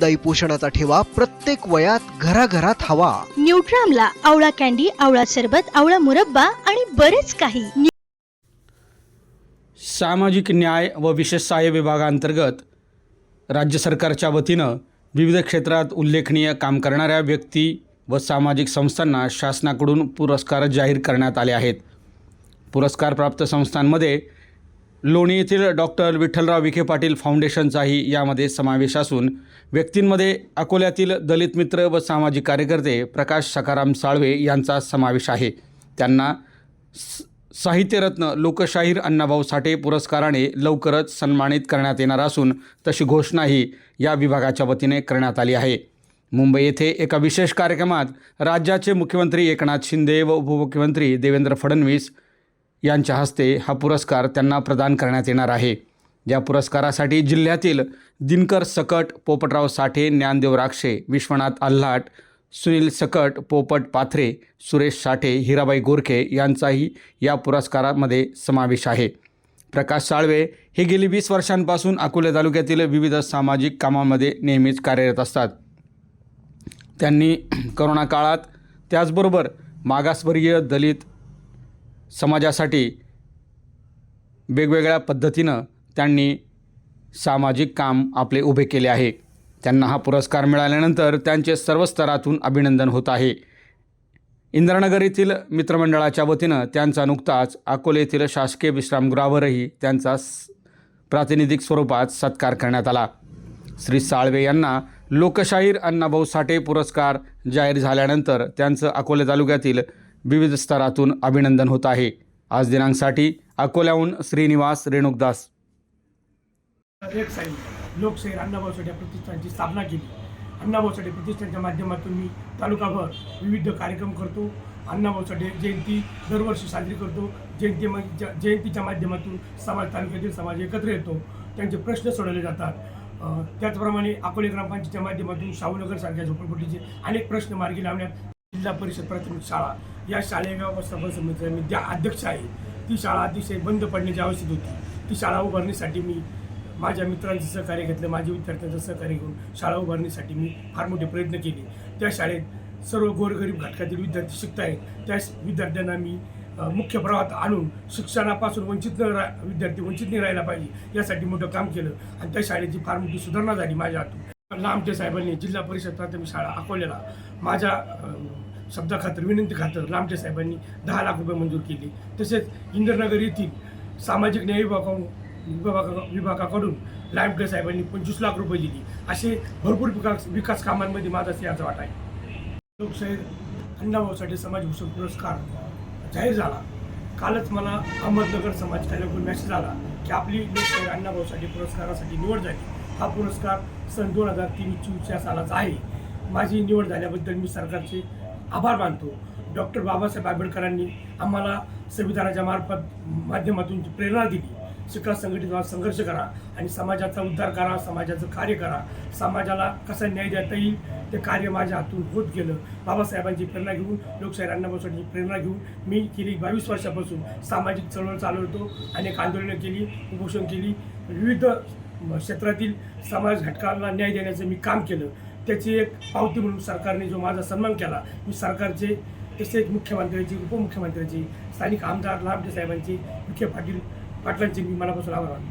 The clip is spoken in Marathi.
दाई पोषणाचा ठेवा प्रत्येक वयात घराघरात हवा. न्यूट्रामला आवळा कॅन्डी आवळा सरबत आवळा मुरब्बा आणि बरेच काही. सामाजिक न्याय व विशेष सहाय्य विभागांतर्गत राज्य सरकारच्या वतीनं विविध क्षेत्रात उल्लेखनीय काम करणाऱ्या व्यक्ती व सामाजिक संस्थांना शासनाकडून पुरस्कार जाहीर करण्यात आले आहेत. पुरस्कारप्राप्त संस्थांमध्ये लोणी येथील डॉक्टर विठ्ठलराव विखे पाटील फाउंडेशनचाही यामध्ये समावेश असून व्यक्तींमध्ये अकोल्यातील दलित मित्र व सामाजिक कार्यकर्ते प्रकाश सकाराम साळवे यांचा समावेश आहे. त्यांना स- साहित्यरत्न लोकशाहीर अण्णाभाऊ साठे पुरस्काराने लवकरच सन्मानित करण्यात येणार असून तशी घोषणाही या विभागाच्या वतीने करण्यात आली आहे. मुंबई येथे एका विशेष कार्यक्रमात राज्याचे मुख्यमंत्री एकनाथ शिंदे व उपमुख्यमंत्री देवेंद्र फडणवीस यांच्या हस्ते हा पुरस्कार त्यांना प्रदान करण्यात येणार आहे. या पुरस्कारासाठी जिल्ह्यातील दिनकर सकट पोपटराव साठे ज्ञानदेव राक्षे विश्वनाथ आल्हाट सुनील सकट पोपट पाथरे सुरेश साठे हिराबाई गोरखे यांचाही या पुरस्कारामध्ये समावेश आहे. प्रकाश साळवे हे गेली वीस वर्षांपासून अकोले तालुक्यातील विविध सामाजिक कामामध्ये नेहमीच कार्यरत असतात. त्यांनी करोना काळात त्याचबरोबर मागासवर्गीय दलित समाजासाठी वेगवेगळ्या पद्धतीनं त्यांनी सामाजिक काम आपले उभे केले आहे. त्यांना हा पुरस्कार मिळाल्यानंतर त्यांचे सर्व स्तरातून अभिनंदन होत आहे. इंद्रनगर येथील मित्रमंडळाच्या वतीनं त्यांचा नुकताच अकोले येथील शासकीय विश्रामगृहावरही त्यांचा प्रातिनिधिक स्वरूपात सत्कार करण्यात आला. श्री साळवे यांना लोकशाहीर अण्णाभाऊ साठे पुरस्कार जाहीर झाल्यानंतर त्यांचं अकोले तालुक्यातील विविध स्तरातून अभिनंदन होत आहे. आज दिनांकसाठी अकोल्याहून श्रीनिवास रेणुकदास. एक लोकशाहीर अण्णाभाऊ साठे प्रतिष्ठानची स्थापना केली. अण्णाभाऊ साठे प्रतिष्ठानच्या माध्यमातून मी तालुकाभर विविध कार्यक्रम करतो. अण्णाभाऊ साठे जयंती दरवर्षी साजरी करतो. जयंती जयंतीच्या माध्यमातून समाज तालुक्यातील समाज एकत्र येतो. त्यांचे प्रश्न सोडवले जातात. त्याचप्रमाणे अकोले ग्रामपंचायतीच्या माध्यमातून शाहूनगरसारख्या झोपडपट्टीचे अनेक प्रश्न मार्गी लावण्यात जिल्हा परिषद प्राथमिक शाळा. या शाळेगाव व्यवस्थापन समितीचा मी ज्या अध्यक्ष आहे ती शाळा अतिशय बंद पडण्याची आवश्यक होती. ती शाळा उभारण्यासाठी मी माझ्या मित्रांचं सहकार्य घेतलं माझ्या विद्यार्थ्यांचं सहकार्य घेऊन शाळा उभारण्यासाठी मी फार मोठे प्रयत्न केले. त्या शाळेत सर्व गोरगरीब घटकातील विद्यार्थी शिकत आहेत. त्या विद्यार्थ्यांना मी मुख्य प्रवाहात आणून शिक्षणापासून वंचित न रा विद्यार्थी वंचित नाही राहायला पाहिजे यासाठी मोठं काम केलं आणि त्या शाळेची फार मोठी सुधारणा झाली माझ्या हातून. लांबटे साहेबांनी जिल्हा परिषद प्राथमिक शाळा अकोल्याला माझ्या शब्दा खातर विनंती खातर लांबटे साहेबांनी दहा लाख रुपये मंजूर केले. तसेच इंद्रनगर येथील सामाजिक न्याय विभागा विभागा विभागाकडून लांबटे साहेबांनी पंचवीस लाख रुपये दिली. असे भरपूर विकास विकास कामांमध्ये माझा सिंहाचा वाटा आहे. लोकशाहीर अण्णाभाऊसाठी समाजभूषण पुरस्कार जाहीर झाला. कालच मला अहमदनगर समाज कल्याणकडून मेसेज आला की आपली लोकशाहीर अण्णाभाऊसाठी पुरस्कारासाठी निवड झाली. हा पुरस्कार सन दोन हजार तीन चोवीस या सालाचा आहे. माझी निवड झाल्याबद्दल मी सरकारचे आभार मानतो. डॉक्टर बाबासाहेब आंबेडकरांनी आम्हाला संविधानाच्या मार्फत माध्यमातून प्रेरणा दिली शिका संघटित व्हा संघर्ष करा आणि समाजाचा उद्धार करा समाजाचं कार्य करा. समाजाला कसा न्याय देता येईल ते कार्य माझ्या हातून होत गेलं. बाबासाहेबांची प्रेरणा घेऊन लोकशाहीर अण्णाभाऊसाठी प्रेरणा घेऊन मी गेली बावीस वर्षापासून सामाजिक चळवळ चालवतो अनेक आंदोलनं केली उपोषण केली. विविध क्षेत्रातील समाज घटकांना न्याय देण्याचं मी काम केलं. त्याची एक पावती म्हणून सरकारने जो माझा सन्मान केला मी सरकारचे तसेच मुख्यमंत्र्यांची उपमुख्यमंत्र्यांची स्थानिक आमदार लांबटे साहेबांची विखे पाटील पाटलांचे मी मनापासून आभार मानतो.